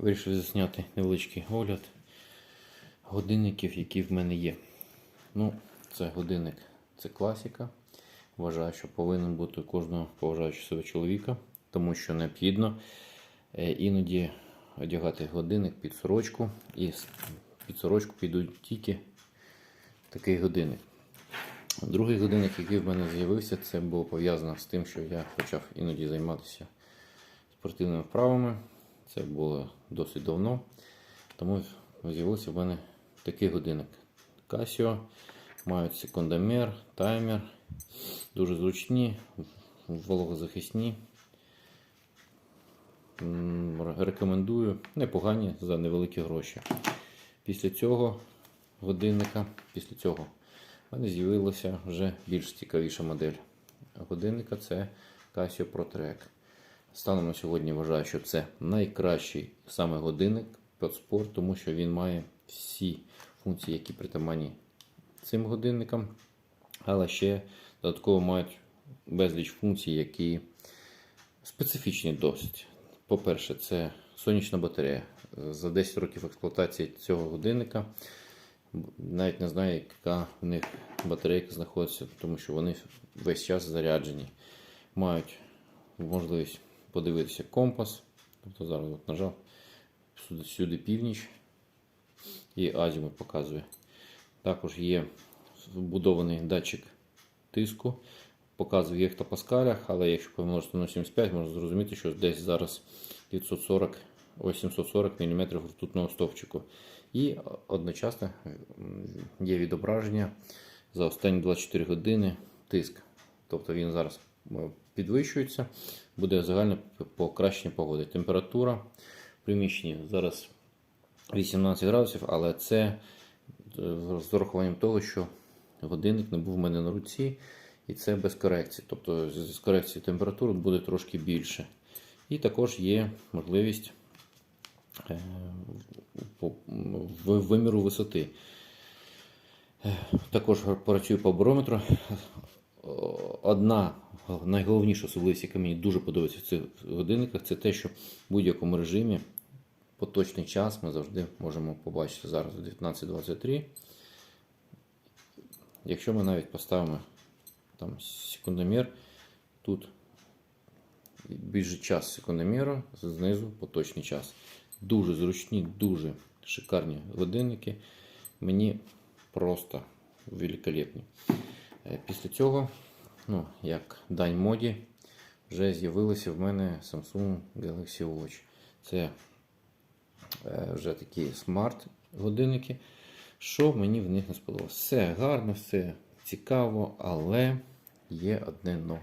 Вирішив засняти невеличкий огляд годинників, які в мене є. Ну, це годинник, це класика. Вважаю, що повинен бути кожного поважаючого себе чоловіка, тому що необхідно е, іноді одягати годинник під сорочку, і під сорочку підуть тільки такий годинник. Другий годинник, який в мене з'явився, це було пов'язано з тим, що я почав іноді займатися спортивними вправами. Це було досить давно. Тому з'явився в мене такий годинник. Casio. Мають секундомер, таймер. Дуже зручні, вологозахисні. Рекомендую. Непогані за невеликі гроші. Після цього годинника, після цього в мене з'явилася вже більш цікавіша модель годинника. Це Casio Pro Track. Станом на сьогодні вважаю, що це найкращий саме годинник під спорт, тому що він має всі функції, які притаманні цим годинникам, але ще додатково мають безліч функцій, які специфічні досить. По-перше, це сонячна батарея. За 10 років експлуатації цього годинника навіть не знаю, яка в них батарейка знаходиться, тому що вони весь час заряджені. Мають можливість подивитися компас. Тобто зараз от нажав сюди, сюди північ і азімут показує. Також є вбудований датчик тиску, показує в гектопаскалях, але якщо помножити на 75, можна зрозуміти, що десь зараз 940 ось 740 мм ртутного стовпчику. І одночасно є відображення за останні 24 години тиск. Тобто він зараз е, підвищується, буде загальне покращення погоди. Температура в приміщенні зараз 18 градусів, але це е, з урахуванням того, що годинник не був в мене на руці, і це без корекції. Тобто з корекцією температури буде трошки більше. І також є можливість е, виміру висоти. Також працюю по барометру. Одна найголовніша особливість, яка мені дуже подобається в цих годинниках, це те, що в будь-якому режимі поточний час ми завжди можемо побачити зараз 19.23. Якщо ми навіть поставимо там секундомір, тут більше час секундоміра, знизу поточний час. Дуже зручні, дуже шикарні годинники. Мені просто великолепні. Е, Після цього, ну, як дань моді, вже з'явилися в мене Samsung Galaxy Watch. Це е, вже такі смарт-годинники. Що мені в них не сподобалося? Все гарно, все цікаво, але є одне но.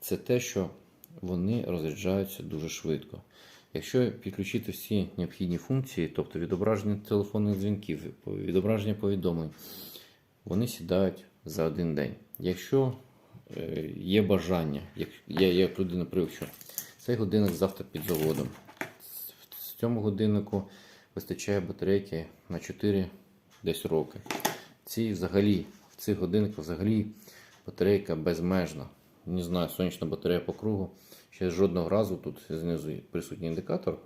Це те, що вони розряджаються дуже швидко. Якщо підключити всі необхідні функції, тобто відображення телефонних дзвінків, відображення повідомлень, вони сідають за один день. Якщо є бажання, як я як людина привик, що цей годинник завтра під заводом. В цьому годиннику вистачає батарейки на 4 десь роки. Ці взагалі, в цих годинниках взагалі батарейка безмежна. Не знаю, сонячна батарея по кругу. Ще жодного разу тут знизу присутній індикатор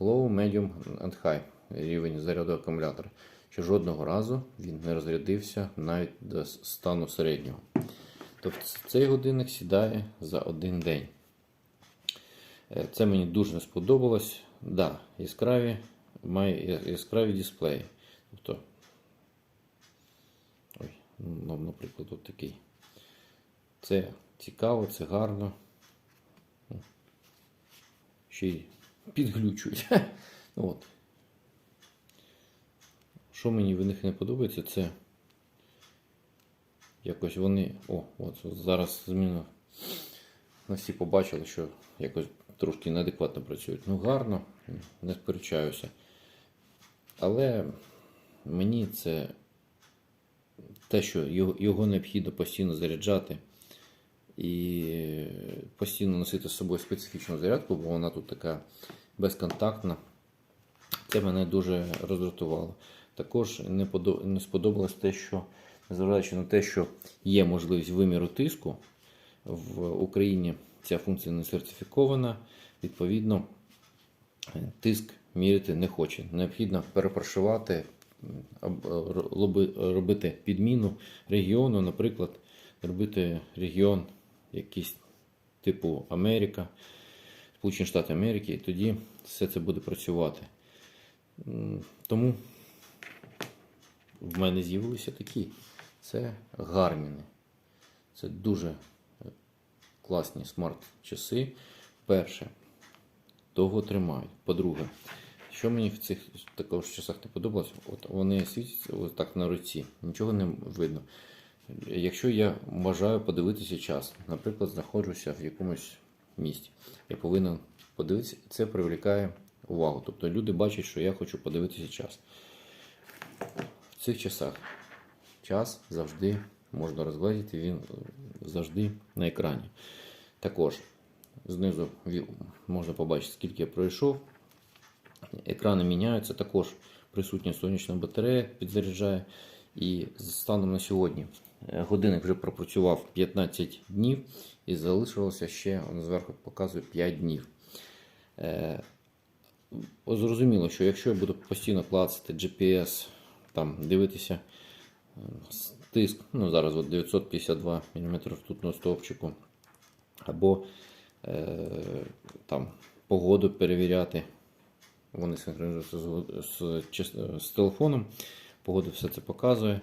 low, medium and high рівень заряду акумулятора. Ще жодного разу він не розрядився навіть до стану середнього. Тобто цей годинник сідає за один день. Е, Це мені дуже сподобалось. Да, яскраві, має яскраві дисплеї. Тобто, ой, ну, наприклад, от такий. Це цікаво, це гарно. Ще й підглючують. Ну, От. Що мені в них не подобається, це якось вони. О, от зараз зміна. Ну, всі побачили, що якось трошки неадекватно працюють. Ну, гарно, не сперечаюся. Але мені це те, що його, необхідно постійно заряджати і постійно носити з собою специфічну зарядку, бо вона тут така безконтактна. Це мене дуже роздратувало. Також не сподобалось те, що, незважаючи на те, що є можливість виміру тиску, в Україні ця функція не сертифікована. Відповідно, тиск міряти не хоче. Необхідно перепрошувати, робити підміну регіону, наприклад, робити регіон якийсь типу Америка, Сполучені Штати Америки, і тоді все це буде працювати. Тому в мене з'явилися такі. Це гарміни. Це дуже е, класні смарт-часи. Перше, довго тримають. По-друге, що мені в цих також часах не подобалось, от вони світяться ось так на руці, нічого не видно. Якщо я бажаю подивитися час, наприклад, знаходжуся в якомусь місті, я повинен подивитися, це привлікає увагу. Тобто люди бачать, що я хочу подивитися час. В цих часах час завжди можна розгледіти, він завжди на екрані. Також знизу можна побачити, скільки я пройшов. Екрани міняються, також присутня сонячна батарея підзаряджає. І станом на сьогодні е, годинник вже пропрацював 15 днів і залишилося ще, зверху показує 5 днів. Е, Зрозуміло, що якщо я буду постійно клацати GPS, там, дивитися тиск, ну зараз от 952 мм ртутного стовпчику, або е, там, погоду перевіряти, вони синхронізуються з, з, з телефоном, погода все це показує,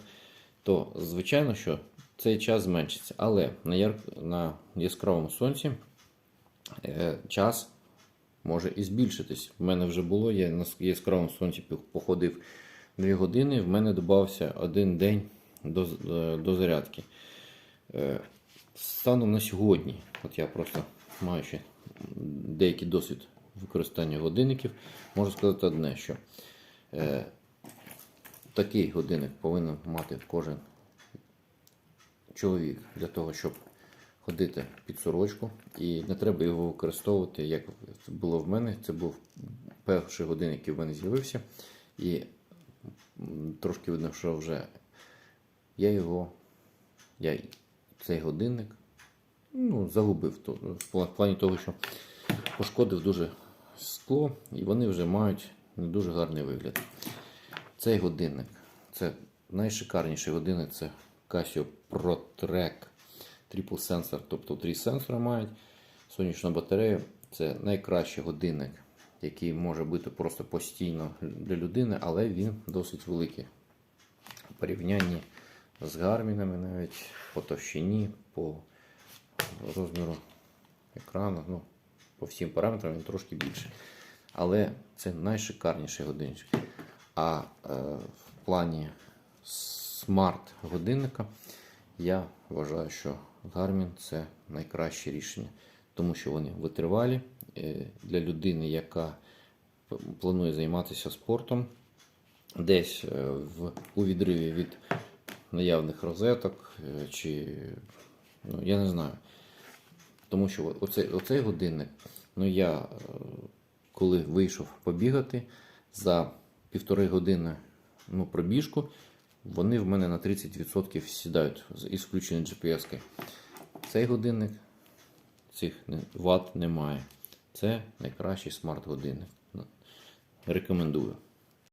то звичайно, що цей час зменшиться. Але на, яр... на яскравому сонці е, час може і збільшитись. В мене вже було, я на яскравому сонці походив 2 години, в мене додався один день до, е, до зарядки. Е, Станом на сьогодні, от я просто маю ще деякий досвід використання годинників, можу сказати одне, що е, такий годинник повинен мати кожен чоловік для того, щоб ходити під сорочку, і не треба його використовувати, як було в мене. Це був перший годинник, який в мене з'явився. І трошки видно, що вже я його, я цей годинник ну, загубив То- в плані того, що пошкодив дуже скло, і вони вже мають не дуже гарний вигляд. Цей годинник це найшикарніший годинник це Casio ProTrack Triple Sensor, тобто три сенсори мають. Сонячна батарея це найкращий годинник, який може бути просто постійно для людини, але він досить великий. В порівнянні з гармінами навіть по товщині, по розміру екрану, ну, по всім параметрам він трошки більший. Але це найшикарніший годинник. А е, в плані смарт-годинника я вважаю, що Garmin це найкраще рішення, тому що вони витривалі для людини, яка планує займатися спортом, десь е, в, у відриві від наявних розеток, е, чи ну, я не знаю. Тому що оцей, оцей годинник, ну я е, коли вийшов побігати за півтори години ну, пробіжку, вони в мене на 30% сідають із включеною GPS. -кою. Цей годинник цих ват немає. Це найкращий смарт-годинник. Рекомендую.